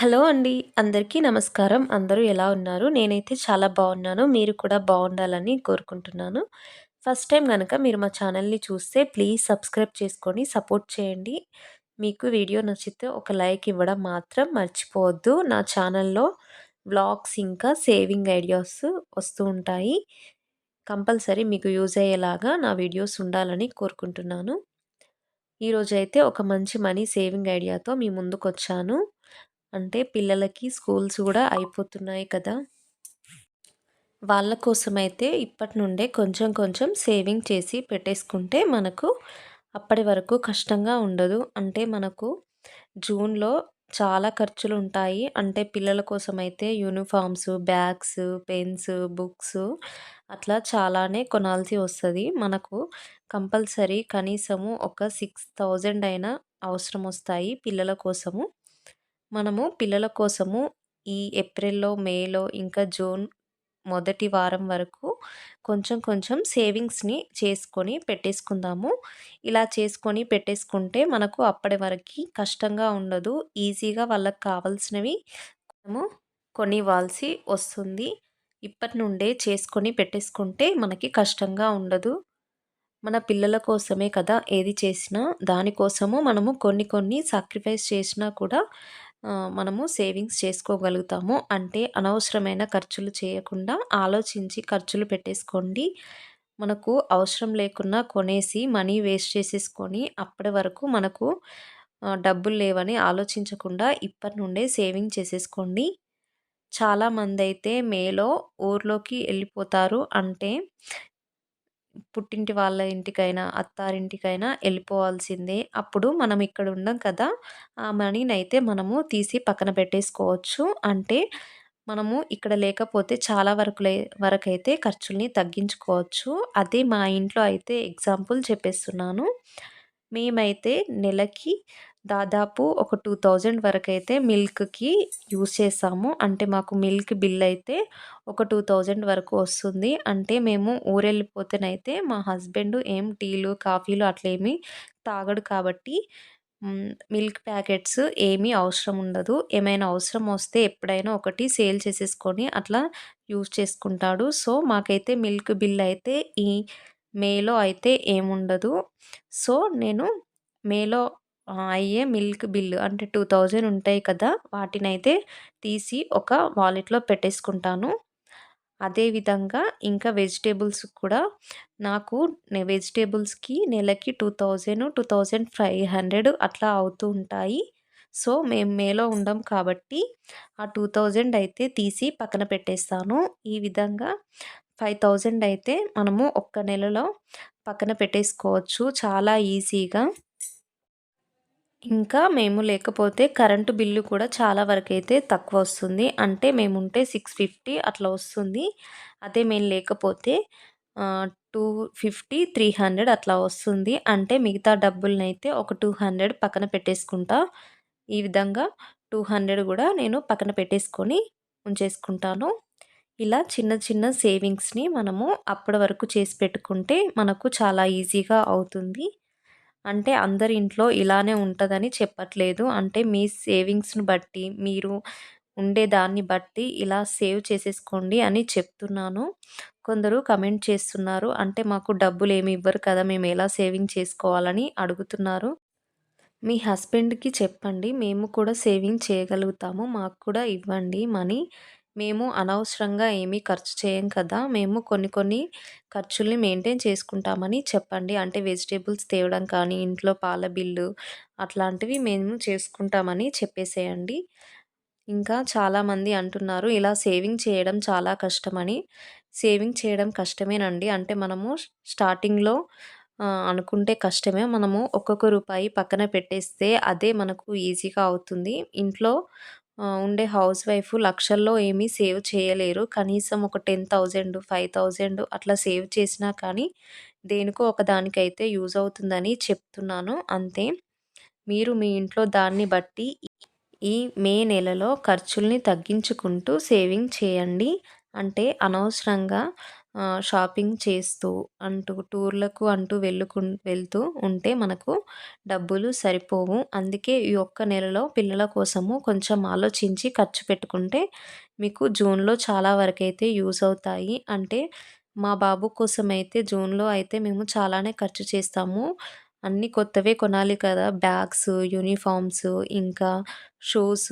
Hello అండి. అందరికీ నమస్కారం. అందరూ ఎలా ఉన్నారు? నేనైతే చాలా బాగున్నాను మీరు కూడా బాగుండాలని కోరుకుంటున్నాను. ఫస్ట్ టైం కనుక మీరు మా ఛానల్‌ని చూస్తే ప్లీజ్ సబ్స్క్రైబ్ చేసుకొని సపోర్ట్ చేయండి. మీకు వీడియో నచ్చితే ఒక లైక్ ఇవ్వడం మాత్రం మర్చిపోవద్దు. నా ఛానల్‌లో వ్లాగ్స్ ఇంకా సేవింగ్ ఐడియాస్ వస్తూ ఉంటాయి. కంపల్సరీ మీకు యూజ్ అయ్యేలాగా నా వీడియోస్ ఉండాలని కోరుకుంటున్నాను. ఈరోజైతే ఒక మంచి మనీ సేవింగ్ ఐడియాతో మీ ముందుకొచ్చాను. అంటే పిల్లలకి స్కూల్స్ కూడా అయిపోతున్నాయి కదా! వాళ్ళ కోసమైతే ఇప్పటి నుండే కొంచెం కొంచెం సేవింగ్ చేసి పెట్టేసుకుంటే మనకు అప్పటి వరకు కష్టంగా ఉండదు. అంటే మనకు జూన్‌లో చాలా ఖర్చులు ఉంటాయి. అంటే పిల్లల కోసమైతే యూనిఫార్మ్స్, బ్యాగ్స్, పెన్స్, బుక్స్ అట్లా చాలానే కొనాల్సి వస్తుంది మనకు కంపల్సరీ కనీసము ఒక 6000 అయినా అవసరం వస్తాయి పిల్లల కోసము. మనము పిల్లల కోసము ఈ ఏప్రిల్‌లో, మేలో ఇంకా జూన్ మొదటి వారం వరకు కొంచెం కొంచెం సేవింగ్స్‌ని చేసుకొని పెట్టేసుకుందాము. ఇలా చేసుకొని పెట్టేసుకుంటే మనకు అప్పటి వరకి కష్టంగా ఉండదు. ఈజీగా వాళ్ళకి కావాల్సినవి మనము కొనివ్వాల్సి వస్తుంది. ఇప్పటి నుండే చేసుకొని పెట్టేసుకుంటే మనకి కష్టంగా ఉండదు. మన పిల్లల కోసమే కదా ఏది చేసినా. దానికోసము మనము కొన్ని కొన్ని సాక్రిఫైస్ చేసినా కూడా మనము సేవింగ్స్ చేసుకోగలుగుతాము. అంటే అనవసరమైన ఖర్చులు చేయకుండా ఆలోచించి ఖర్చులు పెట్టేసుకోండి. మనకు అవసరం లేకున్నా కొనేసి మనీ వేస్ట్ చేసేసుకొని అప్పటి వరకు మనకు డబ్బులు లేవని ఆలోచించకుండా ఇప్పటి నుండే సేవింగ్ చేసేసుకోండి. చాలామందైతే మేలో ఊర్లోకి వెళ్ళిపోతారు. అంటే పుట్టింటి వాళ్ళ ఇంటికైనా, అత్తారింటికైనా వెళ్ళిపోవాల్సిందే. అప్పుడు మనం ఇక్కడ ఉండం కదా! ఆ మనీని అయితే మనము తీసి పక్కన పెట్టేసుకోవచ్చు. అంటే మనము ఇక్కడ లేకపోతే చాలా వరకు లే వరకైతే ఖర్చుల్ని తగ్గించుకోవచ్చు. అదే మా ఇంట్లో అయితే ఎగ్జాంపుల్ చెప్పేస్తున్నాను. మేమైతే నెలకి దాదాపు ఒక టూ థౌజండ్ వరకు అయితే మిల్క్‌కి యూజ్ చేసాము. అంటే మాకు మిల్క్ బిల్ అయితే ఒక 2000 వరకు వస్తుంది. అంటే మేము ఊరెళ్ళిపోతేనైతే మా హస్బెండ్ ఏం టీలు, కాఫీలు అట్లేమీ ఏమి తాగడు కాబట్టి మిల్క్ ప్యాకెట్స్ ఏమీ అవసరం ఉండదు. ఏమైనా అవసరం వస్తే ఎప్పుడైనా ఒకటి సేల్ చేసేసుకొని అట్లా యూజ్ చేసుకుంటాడు. సో, మాకైతే మిల్క్ బిల్ అయితే ఈ మేలో అయితే ఏముండదు. సో, నేను మేలో అయ్యే మిల్క్ బిల్లు అంటే 2000 ఉంటాయి కదా! వాటినైతే తీసి ఒక వాలెట్‌లో పెట్టేసుకుంటాను. అదే విధంగా ఇంకా వెజిటేబుల్స్ కూడా నాకు వెజిటేబుల్స్కి నెలకి 2000, 2500 అట్లా అవుతూ ఉంటాయి. సో, మేము మేలో ఉండం కాబట్టి ఆ 2000 అయితే తీసి పక్కన పెట్టేస్తాను. ఈ విధంగా 5000 అయితే మనము ఒక్క నెలలో పక్కన పెట్టేసుకోవచ్చు చాలా ఈజీగా. ఇంకా మేము లేకపోతే కరెంటు బిల్లు కూడా చాలా వరకైతే తక్కువ వస్తుంది. అంటే మేము ఉంటే సిక్స్ ఫిఫ్టీ అట్లా వస్తుంది. అదే మేము లేకపోతే టూ ఫిఫ్టీ త్రీ హండ్రెడ్ అట్లా వస్తుంది. అంటే మిగతా డబ్బులనైతే ఒక 200 పక్కన పెట్టేసుకుంటా. ఈ విధంగా 200 కూడా నేను పక్కన పెట్టేసుకొని ఉంచేసుకుంటాను. ఇలా చిన్న చిన్న సేవింగ్స్‌ని మనము అప్పటి వరకు చేసి పెట్టుకుంటే మనకు చాలా ఈజీగా అవుతుంది. అంటే అందరి ఇంట్లో ఇలానే ఉంటుందని చెప్పట్లేదు. అంటే మీ సేవింగ్స్‌ని బట్టి, మీరు ఉండే దాన్ని బట్టి ఇలా సేవ్ చేసేసుకోండి అని చెప్తున్నాను. కొందరు కమెంట్ చేస్తున్నారు. అంటే మాకు డబ్బులు ఏమి ఇవ్వరు కదా! మేము ఎలా సేవింగ్ చేసుకోవాలని అడుగుతున్నారు. మీ హస్బెండ్‌కి చెప్పండి. మేము కూడా సేవింగ్ చేయగలుగుతాము. మాకు కూడా ఇవ్వండి మనీ. మేము అనవసరంగా ఏమీ ఖర్చు చేయం కదా! మేము కొన్ని కొన్ని ఖర్చుల్ని మెయింటైన్ చేసుకుంటామని చెప్పండి. అంటే వెజిటేబుల్స్ తేవడం కానీ, ఇంట్లో పాల బిల్లు అట్లాంటివి మేము చేసుకుంటామని చెప్పేసేయండి. ఇంకా చాలామంది అంటున్నారు ఇలా సేవింగ్ చేయడం చాలా కష్టమని. సేవింగ్ చేయడం కష్టమేనండి. అంటే మనము స్టార్టింగ్‌లో అనుకుంటే కష్టమే. మనము ఒక్కొక్క రూపాయి పక్కన పెట్టేస్తే అదే మనకు ఈజీగా అవుతుంది. ఇంట్లో ఉండే హౌస్ వైఫ్ లక్షల్లో ఏమీ సేవ్ చేయలేరు. కనీసం ఒక 10,000, 5,000 అట్లా సేవ్ చేసినా కానీ దేనికో ఒక దానికైతే యూజ్ అవుతుందని చెప్తున్నాను అంతే. మీరు మీ ఇంట్లో దాన్ని బట్టి ఈ మే నెలలో ఖర్చుల్ని తగ్గించుకుంటూ సేవింగ్ చేయండి. అంటే అనవసరంగా షాపింగ్ చేస్తూ అంటూ టూర్‌లకు అంటూ వెళ్ళుకుం వెళ్తూ ఉంటే మనకు డబ్బులు సరిపోవు. అందుకే ఈ ఒక్క నెలలో పిల్లల కోసము కొంచెం ఆలోచించి ఖర్చు పెట్టుకుంటే మీకు జూన్‌లో చాలా వరకైతే యూజ్ అవుతాయి. అంటే మా బాబు కోసమైతే జూన్‌లో అయితే మేము చాలానే ఖర్చు చేస్తాము. అన్నీ కొత్తవే కొనాలి కదా! బ్యాగ్స్, యూనిఫార్మ్స్ ఇంకా షూస్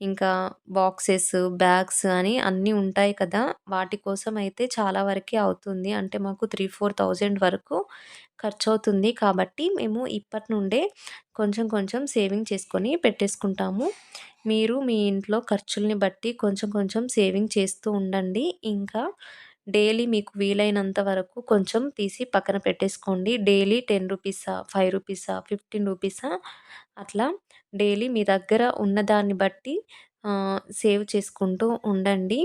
ఇంకా బాక్సెస్, బ్యాగ్స్ అని అన్నీ ఉంటాయి కదా! వాటి కోసం అయితే చాలా వరకే అవుతుంది. అంటే మాకు 3, 4 వరకు ఖర్చు అవుతుంది కాబట్టి మేము ఇప్పటి నుండే కొంచెం కొంచెం సేవింగ్ చేసుకొని పెట్టేసుకుంటాము. మీరు మీ ఇంట్లో ఖర్చుల్ని బట్టి కొంచెం కొంచెం సేవింగ్ చేస్తూ ఉండండి. ఇంకా డైలీ మీకు వీలైనంత వరకు కొంచెం తీసి పక్కన పెట్టేసుకోండి. డైలీ టెన్ రూపీసా ఫైవ్ రూపీసా ఫిఫ్టీన్ రూపీసా అట్లా డైలీ మీ దగ్గర ఉన్నదాన్ని బట్టి సేవ్ చేసుకుంటూ ఉండండి.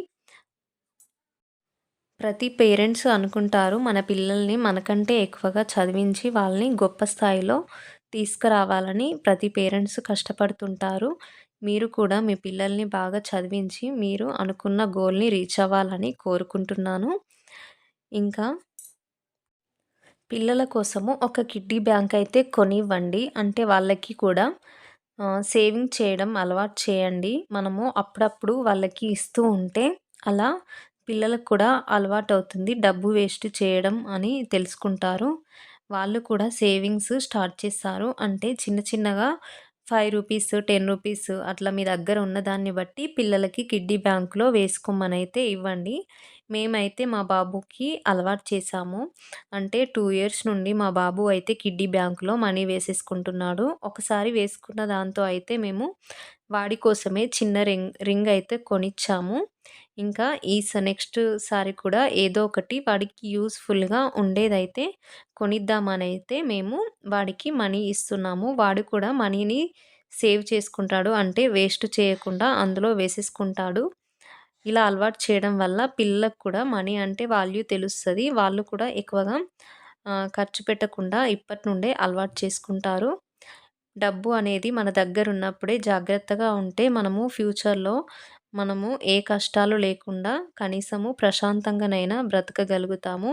ప్రతి పేరెంట్స్ అనుకుంటారు మన పిల్లల్ని మనకంటే ఎక్కువగా చదివించి వాళ్ళని గొప్ప స్థాయిలో తీసుకురావాలని ప్రతి పేరెంట్స్ కష్టపడుతుంటారు. మీరు కూడా మీ పిల్లల్ని బాగా చదివించి మీరు అనుకున్న గోల్‌ని రీచ్ అవ్వాలని కోరుకుంటున్నాను. ఇంకా పిల్లల కోసము ఒక కిడ్డీ బ్యాంక్ అయితే కొనివ్వండి. అంటే వాళ్ళకి కూడా సేవింగ్ చేయడం అలవాటు చేయండి. మనము అప్పుడప్పుడు వాళ్ళకి ఇస్తూ ఉంటే అలా పిల్లలకు కూడా అలవాటు అవుతుంది డబ్బు వేస్ట్ చేయడం అని తెలుసుకుంటారు. వాళ్ళు కూడా సేవింగ్స్ స్టార్ట్ చేస్తారు. అంటే చిన్న చిన్నగా ఫైవ్ రూపీస్ టెన్ రూపీస్ అట్లా మీ దగ్గర ఉన్న దాన్ని బట్టి పిల్లలకి కిడ్డీ బ్యాంకులో వేసుకోమనైతే ఇవ్వండి. మేమైతే మా బాబుకి అలవాటు చేశాము. అంటే టూ ఇయర్స్ నుండి మా బాబు అయితే కిడ్డీ బ్యాంక్‌లో మనీ వేసేసుకుంటున్నాడు. ఒకసారి వేసుకున్న దాంతో అయితే మేము వాడి కోసమే చిన్న రింగ్ రింగ్ అయితే కొనిచ్చాము. ఇంకా ఈ స నెక్స్ట్ సారి కూడా ఏదో ఒకటి వాడికి యూస్ఫుల్గా ఉండేదైతే కొనిద్దామనైతే మేము వాడికి మనీ ఇస్తున్నాము. వాడు కూడా మనీని సేవ్ చేసుకుంటాడు. అంటే వేస్ట్ చేయకుండా అందులో వేసేసుకుంటాడు. ఇలా అలవాటు చేయడం వల్ల పిల్లలకు కూడా మనీ అంటే వాల్యూ తెలుస్తుంది వాళ్ళు కూడా ఎక్కువగా ఖర్చు పెట్టకుండా ఇప్పటి నుండే అలవాటు చేసుకుంటారు. డబ్బు అనేది మన దగ్గర ఉన్నప్పుడే జాగ్రత్తగా ఉంటే మనము ఫ్యూచర్‌లో మనము ఏ కష్టాలు లేకుండా కనీసము ప్రశాంతంగానైనా బ్రతకగలుగుతాము.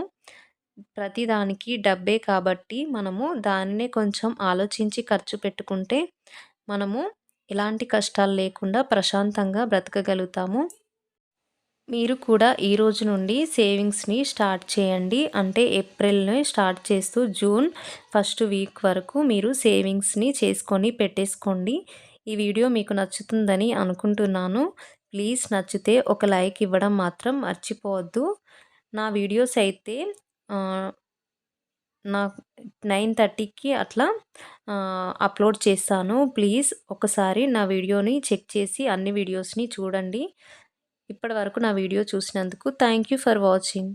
ప్రతిదానికి డబ్బే కాబట్టి మనము దానినే కొంచెం ఆలోచించి ఖర్చు పెట్టుకుంటే మనము ఎలాంటి కష్టాలు లేకుండా ప్రశాంతంగా బ్రతకగలుగుతాము. మీరు కూడా ఈ రోజు నుండి సేవింగ్స్‌ని స్టార్ట్ చేయండి. అంటే ఏప్రిల్‌నే స్టార్ట్ చేస్తూ జూన్ ఫస్ట్ వీక్ వరకు మీరు సేవింగ్స్‌ని చేసుకొని పెట్టేసుకోండి. ఈ వీడియో మీకు నచ్చుతుందని అనుకుంటున్నాను. ప్లీజ్ నచ్చితే ఒక లైక్ ఇవ్వడం మాత్రం మర్చిపోవద్దు. నా వీడియోస్ అయితే నా నైన్ థర్టీకి అట్లా అప్లోడ్ చేస్తాను. ప్లీజ్ ఒకసారి నా వీడియోని చెక్ చేసి అన్ని వీడియోస్‌ని చూడండి. ఇప్పటి వరకు నా వీడియో చూసినందుకు థ్యాంక్ యూ ఫర్ వాచింగ్.